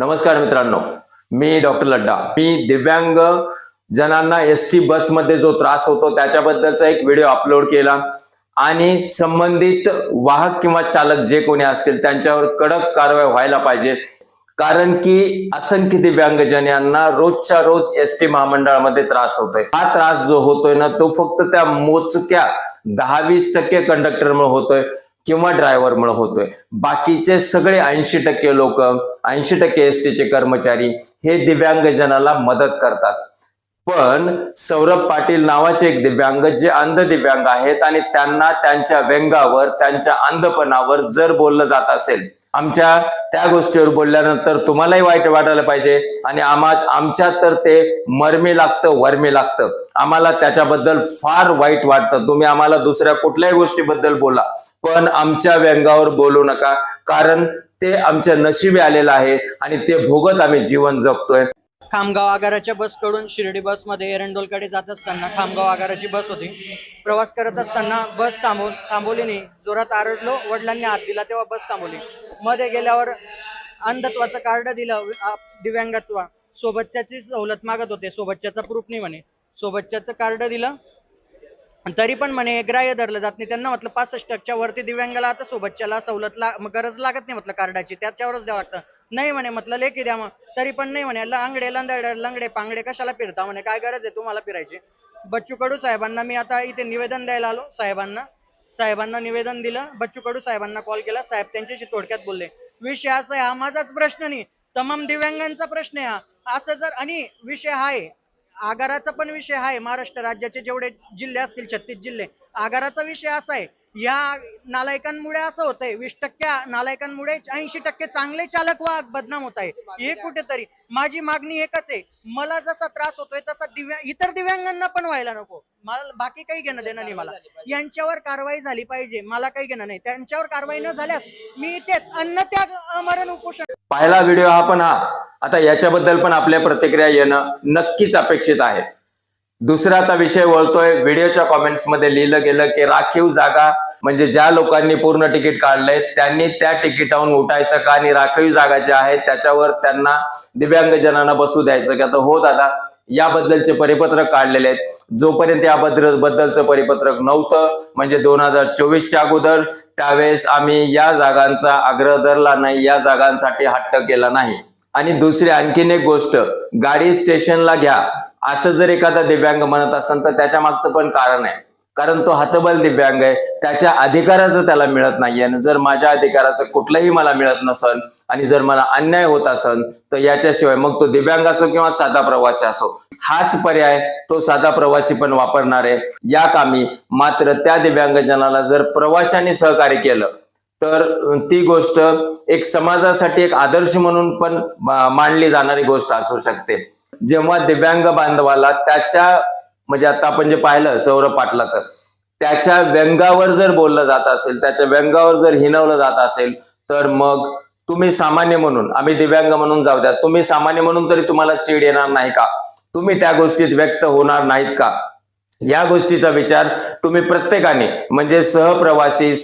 नमस्कार मित्रांनो. मी डॉक्टर लड्डा. मी दिव्यांग जणांना एस टी बसमध्ये जो त्रास होतो त्याच्याबद्दलचा एक व्हिडिओ अपलोड केला. आणि संबंधित वाहक किंवा चालक जे कोणी असतील त्यांच्यावर कडक कारवाई व्हायला पाहिजे. कारण की असंख्य दिव्यांगजन यांना रोजच्या रोज एस टी महामंडळामध्ये त्रास होतोय. हा त्रास जो होतोय ना तो फक्त त्या मोजक्या दहा वीस टक्के कंडक्टरमुळे होतोय. किंवा ड्रायव्हरमुळे होतोय. बाकीचे सगळे ऐंशी टक्के लोक ऐंशी टक्के एस टीचे कर्मचारी हे दिव्यांगजनाला मदत करतात. पण सौरभ पाटील नावाचे एक दिव्यांग जे अंध दिव्यांग आहेत आणि त्यांना त्यांच्या व्यंगावर त्यांच्या अंधपणावर जर बोललं जात असेल आमच्या त्या गोष्टीवर बोलल्यानंतर तुम्हालाही वाईट वाटायला पाहिजे आणि आम्हा आमच्या तर ते मर्मी लागतं वर्मी लागतं. आम्हाला त्याच्याबद्दल फार वाईट वाटतं. तुम्ही आम्हाला दुसऱ्या कुठल्याही गोष्टीबद्दल बोला. पण आमच्या व्यंगावर बोलू नका. कारण ते आमच्या नशिबी आलेलं आहे आणि ते भोगत आम्ही जीवन जगतोय. खामगाव आगाराच्या बसकडून शिर्डी बसमध्ये एरंडोलकडे जात असताना खामगाव आगाराची बस होती. प्रवास करत असताना बस थांबवून थांबवली नाही जोरात आरडलो वडिलांनी हात दिला तेव्हा बस थांबवली. मध्ये गेल्यावर अंधत्वाचं कार्ड दिलं दिव्यांगत्वा. सोबतच्याची सवलत मागत होते सोबतच्याचा प्रूफ नाही म्हणे. सोबतच्याचं कार्ड दिलं तरी पण म्हणे ग्राह्य धरलं जात नाही. त्यांना म्हटलं पासष्ट टक्क्या वरती दिव्यांगाला आता सोबतच्याला सवलत ला गरज लागत नाही म्हटलं कार्डाची त्याच्यावरच द्यावं लागतं. नाही म्हणे म्हटलं लेखी द्या मग. तरी पण नाही म्हणे लांगडे लंदडे लंगडे पांगडे कशाला फिरता म्हणे? काय गरज आहे तुम्हाला फिरायची? बच्चू कडू साहेबांना मी आता इथे निवेदन द्यायला आलो साहेबांना. साहेबांना निवेदन दिलं बच्चू कडू साहेबांना कॉल केला. साहेब त्यांच्याशी थोडक्यात बोलले विषय असा आहे हा माझाच प्रश्न नाही. तमाम दिव्यांगांचा प्रश्न आहे हा. असं जर आणि विषय हा आहे आगाराचा पण विषय आहे. महाराष्ट्र राज्याचे जेवढे जिल्हे असतील छत्तीस जिल्हे आगाराचा विषय असा आहे. या नालायकांमुळे असं होतंय. वीस टक्के नालायकांमुळे ऐंशी टक्के चांगले चालक वाहक बदनाम होत आहे. हे कुठेतरी माझी मागणी एकच आहे. मला जसा त्रास होतोय तसा दिव्या इतर दिव्यांगांना पण व्हायला नको. मला बाकी काही घेणं देणं नाही मला. यांच्यावर कारवाई झाली पाहिजे. मला काही घेणं नाही. त्यांच्यावर कारवाई न झाल्यास मी तेच अन्न त्याग मरण उपोषण पहिला व्हिडिओ हा पण हा. आता याच्याबद्दल पण आपल्या प्रतिक्रिया येणं नक्कीच अपेक्षित आहे. दुसरा आता विषय वळतोय व्हिडिओच्या कॉमेंट्समध्ये लिहिलं गेलं की राखीव जागा म्हणजे ज्या लोकांनी पूर्ण तिकीट काढलंय त्यांनी त्या तिकिटाहून उठायचं का आणि राखीव जागा ज्या आहेत त्याच्यावर त्यांना दिव्यांगजनांना बसू द्यायचं की आता हो दादा याबद्दलचे परिपत्रक काढलेले आहेत. जोपर्यंत याबद्दल बद्दलचं परिपत्रक नव्हतं म्हणजे दोन हजार चोवीसच्या अगोदर त्यावेळेस आम्ही या जागांचा आग्रह धरला नाही या जागांसाठी हट्ट केला नाही. आणि दुसरी आणखीन एक गोष्ट गाडी स्टेशनला घ्या. असं जर एखादा दिव्यांग म्हणत असेल तर त्याच्या मागचं पण कारण आहे. कारण तो हतबल दिव्यांग आहे. त्याच्या अधिकाराचं त्याला मिळत नाहीये. आणि जर माझ्या अधिकाराचं कुठलंही मला मिळत नसन आणि जर मला अन्याय होत असन तर याच्याशिवाय मग तो दिव्यांग असो किंवा साधा प्रवासी असो हाच पर्याय तो साधा प्रवासी पण वापरणार आहे. या कामी मात्र त्या दिव्यांगजनाला जर प्रवाशांनी सहकार्य केलं तर ती गोष्ट एक समाजासाठी एक आदर्श म्हणून पण मांडली जाणारी गोष्ट असू शकते. जेव्हा दिव्यांग बांधवाला त्याच्या म्हणजे आता आपण जे पाहिलं सौरभ पाटलाचं त्याच्या व्यंगावर जर बोललं जात असेल त्याच्या व्यंगावर जर हिनवलं जात असेल तर मग तुम्ही सामान्य म्हणून आम्ही दिव्यांग म्हणून जाऊ द्या. तुम्ही सामान्य म्हणून तरी तुम्हाला चीड येणार नाही का? तुम्ही त्या गोष्टीत व्यक्त होणार नाहीत का? या गोष्टीचा विचार तुम्ही प्रत्येकाने म्हणजे सहप्रवासी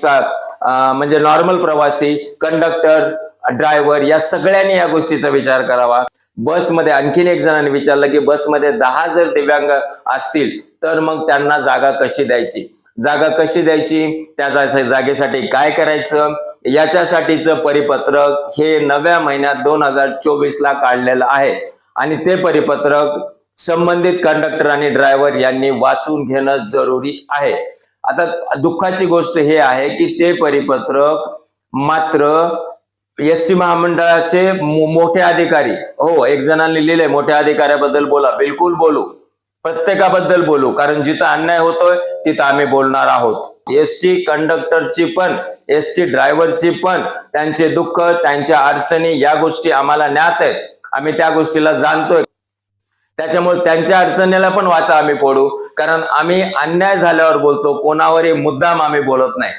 म्हणजे नॉर्मल प्रवासी कंडक्टर ड्रायव्हर या सगळ्यांनी या गोष्टीचा विचार करावा. बसमध्ये आणखीन एक जणांनी विचारलं की बसमध्ये दहा जर दिव्यांग असतील तर मग त्यांना जागा कशी द्यायची? जागा कशी द्यायची? त्या जागेसाठी काय करायचं? याच्यासाठीचं परिपत्रक हे नव्या महिन्यात दोन हजार चोवीसला काढलेलं आहे. आणि ते परिपत्रक संबंधित कंडक्टर आणि ड्रायव्हर यांनी वाचून घेणं जरुरी आहे. आता दुःखाची गोष्ट हे आहे की ते परिपत्रक मात्र एस टी महामंडळाचे मोठे अधिकारी हो एक जणांनी लिहिले मोठ्या अधिकाऱ्याबद्दल बोला बिलकुल बोलू. प्रत्येकाबद्दल बोलू कारण जिथं अन्याय होतोय तिथं आम्ही बोलणार आहोत. एस टी कंडक्टरची पण एस टी ड्रायव्हरची पण त्यांचे दुःख त्यांच्या अडचणी या गोष्टी आम्हाला ज्ञात आहेत. आम्ही त्या गोष्टीला जाणतोय त्याच्यामुळे त्यांच्या अडचणीला पण वाचा आम्ही फोडू कारण आम्ही अन्याय झाल्यावर बोलतो कोणावरही मुद्दाम आम्ही बोलत नाही.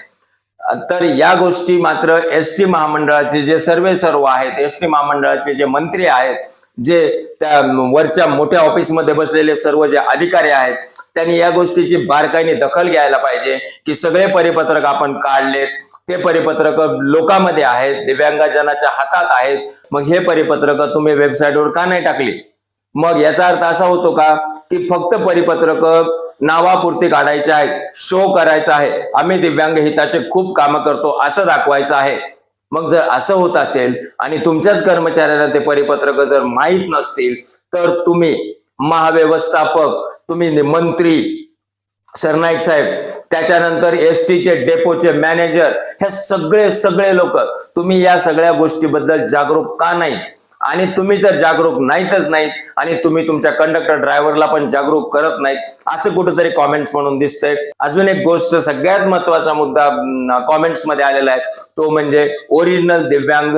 तर या गोष्टी मात्र एस टी महामंडळाचे जे सर्वे सर्व आहेत एस टी महामंडळाचे जे मंत्री आहेत जे त्या वरच्या मोठ्या ऑफिसमध्ये बसलेले सर्व जे अधिकारी आहेत त्यांनी या गोष्टीची बारकाईने दखल घ्यायला पाहिजे की सगळे परिपत्रक आपण काढलेत. ते परिपत्रक लोकांमध्ये आहेत दिव्यांगजनाच्या हातात आहेत. मग हे परिपत्रक तुम्ही वेबसाईटवर का नाही टाकली? मग याचा अर्थ असा होतो का की फक्त परिपत्रक नावापुरती काढायचे आहे शो करायचा आहे. आम्ही दिव्यांग हिताचे खूप कामं करतो असं दाखवायचं आहे. मग जर असं होत असेल आणि तुमच्याच कर्मचाऱ्यांना ते परिपत्रक जर माहीत नसतील तर तुम्ही महाव्यवस्थापक तुम्ही मंत्री सरनाईक साहेब त्याच्यानंतर एस टीचे डेपोचे मॅनेजर हे सगळे सगळे लोक तुम्ही या सगळ्या गोष्टीबद्दल जागरूक का नाही आणि तुम्ही जर जागरूक नाहीतच नाहीत आणि तुम्ही तुमच्या कंडक्टर ड्रायव्हरला पण जागरूक करत नाहीत असं कुठेतरी कॉमेंट्स म्हणून दिसतंय. अजून एक गोष्ट सगळ्यात महत्त्वाचा मुद्दा कॉमेंट्समध्ये आलेला आहे. तो म्हणजे ओरिजिनल दिव्यांग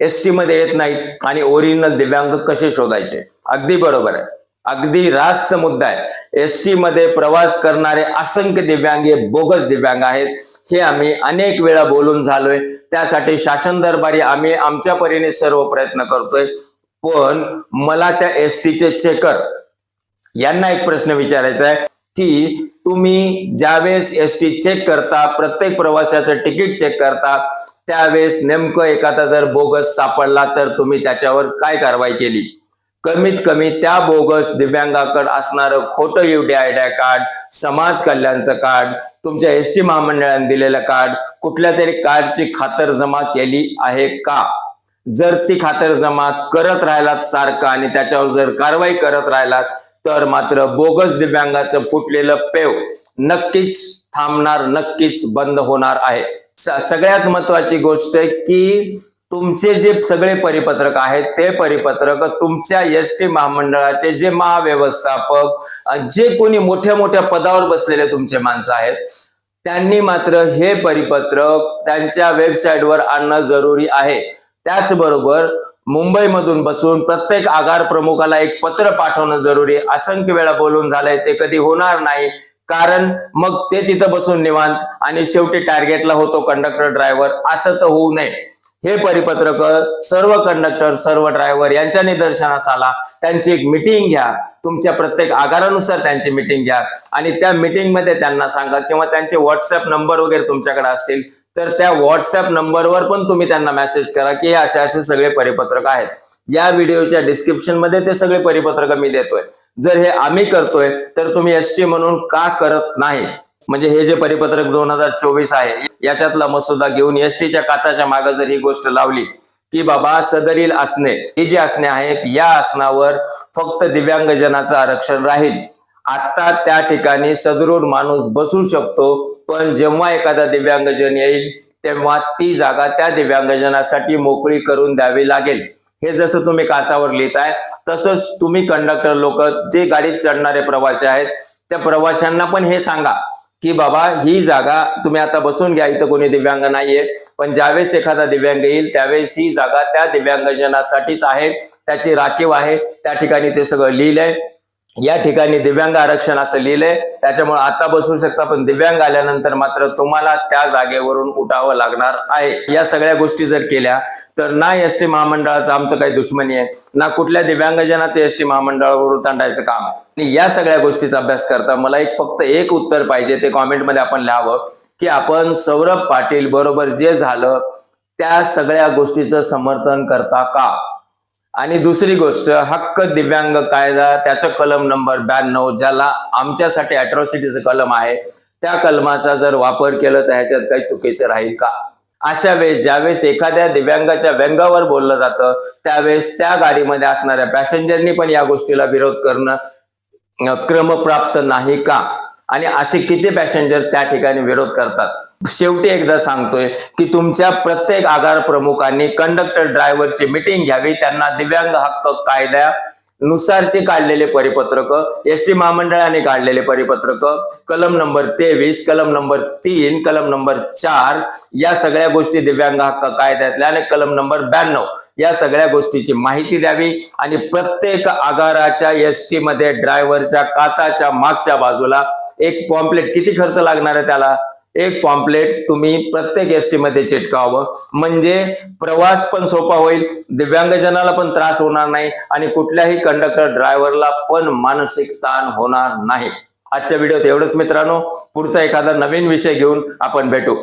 एसटी मध्ये येत नाहीत आणि ओरिजिनल दिव्यांग कसे शोधायचे? अगदी बरोबर आहे. अगदी रास्त मुद्दा आहे. एस टी मध्ये प्रवास करणारे असंख्य दिव्यांग हे बोगस दिव्यांग आहेत. हे आम्ही अनेक वेळा बोलून झालोय. त्यासाठी शासन दरबारी आम्ही आमच्या परीने सर्व प्रयत्न करतोय. पण मला त्या एस टीचे चेकर यांना एक प्रश्न विचारायचा आहे की तुम्ही ज्यावेळेस एस टी चेक करता प्रत्येक प्रवासाचं तिकीट चेक करता त्यावेळेस नेमकं एखादा जर बोगस सापडला तर तुम्ही त्याच्यावर काय कारवाई केली? कमीत कमी त्या बोगस दिव्यांगाकडे असणारं खोटं युडीआयड्या कार्ड समाज कल्याणचं कार्ड तुमच्या एस टी महामंडळाने दिलेलं कार्ड कुठल्या तरी कार्डची खातर जमा केली आहे का? जर ती खातर जमा करत राहिलात सारखं आणि त्याच्यावर जर कारवाई करत राहिलात तर मात्र बोगस दिव्यांगाचं फुटलेलं पेव नक्कीच थांबणार नक्कीच बंद होणार आहे. सगळ्यात महत्वाची गोष्ट आहे की तुमचे जे सगळे परिपत्रक आहेत ते परिपत्रक तुमच्या एस टी महामंडळाचे जे महाव्यवस्थापक जे कोणी मोठ्या मोठ्या पदावर बसलेले तुमचे माणसं आहेत त्यांनी मात्र हे परिपत्रक त्यांच्या वेबसाईटवर आणणं जरुरी आहे. त्याचबरोबर मुंबईमधून बसून प्रत्येक आगार प्रमुखाला एक पत्र पाठवणं जरुरी असंख्य वेळा बोलून झालंय ते कधी होणार नाही. कारण मग ते तिथं बसून निवांत आणि शेवटी टार्गेटला होतो कंडक्टर ड्रायव्हर असं तर होऊ नये. हे परिपत्रक सर्व कंडक्टर सर्व ड्रायव्हर यांच्या निदर्शनास आला त्यांची एक मिटिंग घ्या. तुमच्या प्रत्येक आगारानुसार त्यांची मिटिंग घ्या. आणि त्या मिटिंगमध्ये त्यांना सांगा किंवा त्यांचे व्हॉट्सअप नंबर वगैरे तुमच्याकडे असतील तर त्या व्हॉट्सअप नंबरवर पण तुम्ही त्यांना मेसेज करा की हे असे असे सगळे परिपत्रक आहेत. या व्हिडिओच्या डिस्क्रिप्शनमध्ये ते सगळे परिपत्रक मी देतोय. जर हे आम्ही करतोय तर तुम्ही एस म्हणून का करत नाही म्हणजे हे जे परिपत्रक दोन हजार चोवीस आहे याच्यातला मसुदा घेऊन एसटीच्या काचाच्या मागे जर ही गोष्ट लावली की बाबा सदरील आसने ही जी आसने आहेत या आसनावर फक्त दिव्यांगजनाचं आरक्षण राहील. आता त्या ठिकाणी सदृढ माणूस बसू शकतो पण जेव्हा एखादा दिव्यांगजन येईल तेव्हा ती जागा त्या दिव्यांगजनासाठी मोकळी करून द्यावी लागेल. हे जसं तुम्ही काचावर लिहिताय तसंच तुम्ही कंडक्टर लोक जे गाडीत चढणारे प्रवासी आहेत त्या प्रवाशांना पण हे सांगा. की बाबा ही जागा तुम्ही आता बसून घ्या इथं कोणी दिव्यांग नाहीये. पण ज्यावेळेस एखादा दिव्यांग येईल त्यावेळेस ही जागा त्या दिव्यांगजनासाठीच आहे. त्याची राखीव आहे. त्या ठिकाणी ते सगळं लिहिलंय. या ठिकाणी दिव्यांग आरक्षण असं लिहिलंय. त्याच्यामुळे आता बसू शकता पण दिव्यांग आल्यानंतर मात्र तुम्हाला त्या जागेवरून उठावं लागणार आहे. या सगळ्या गोष्टी जर केल्या तर ना एस टी महामंडळाचं आमचं काही दुश्मनी आहे ना कुठल्या दिव्यांगजनाचं एस टी महामंडळावरून तांडायचं काम आहे. आणि या सगळ्या गोष्टीचा अभ्यास करता मला एक फक्त एक उत्तर पाहिजे ते कॉमेंटमध्ये आपण लिहावं की आपण सौरभ पाटील बरोबर जे झालं त्या सगळ्या गोष्टीचं समर्थन करता का? आणि दुसरी गोष्ट हक्क दिव्यांग कायदा त्याचा कलम नंबर ब्याण्णव ज्याला आमच्यासाठी अॅट्रॉसिटीचं कलम आहे त्या कलमाचा जर वापर केला तर ह्याच्यात काही चुकीचं राहील का? अशा वेळेस ज्यावेळेस एखाद्या दिव्यांगाच्या व्यंगावर बोललं जातं त्यावेळेस त्या गाडीमध्ये असणाऱ्या पॅसेंजरनी पण या गोष्टीला विरोध करणं क्रमप्राप्त नाही का? आणि असे किती पॅसेंजर त्या ठिकाणी विरोध करतात? शेवटी एकदा सांगतोय की तुमच्या प्रत्येक आगार प्रमुखांनी कंडक्टर ड्रायव्हरची मिटिंग घ्यावी त्यांना दिव्यांग हक्क कायद्या नुसारचे काढलेले परिपत्रक एस टी महामंडळाने काढलेले परिपत्रक कलम नंबर तेवीस कलम नंबर तीन कलम नंबर चार या सगळ्या गोष्टी दिव्यांग हक्क कायद्यातल्या आणि कलम नंबर ब्याण्णव या सगळ्या गोष्टीची माहिती द्यावी आणि प्रत्येक आगाराच्या एस टी मध्ये ड्रायव्हरच्या काचाच्या मागच्या बाजूला एक पॉम्पलेट किती खर्च लागणार आहे त्याला? एक पॉम्पलेट तुम्ही प्रत्येक एस टी मध्ये चिटकावं. म्हणजे प्रवास पण सोपा होईल दिव्यांगजनाला पण त्रास होणार नाही आणि कुठल्याही कंडक्टर ड्रायव्हरला पण मानसिक ताण होणार नाही. आजच्या व्हिडिओत एवढंच मित्रांनो. पुढचा एखादा नवीन विषय घेऊन आपण भेटू.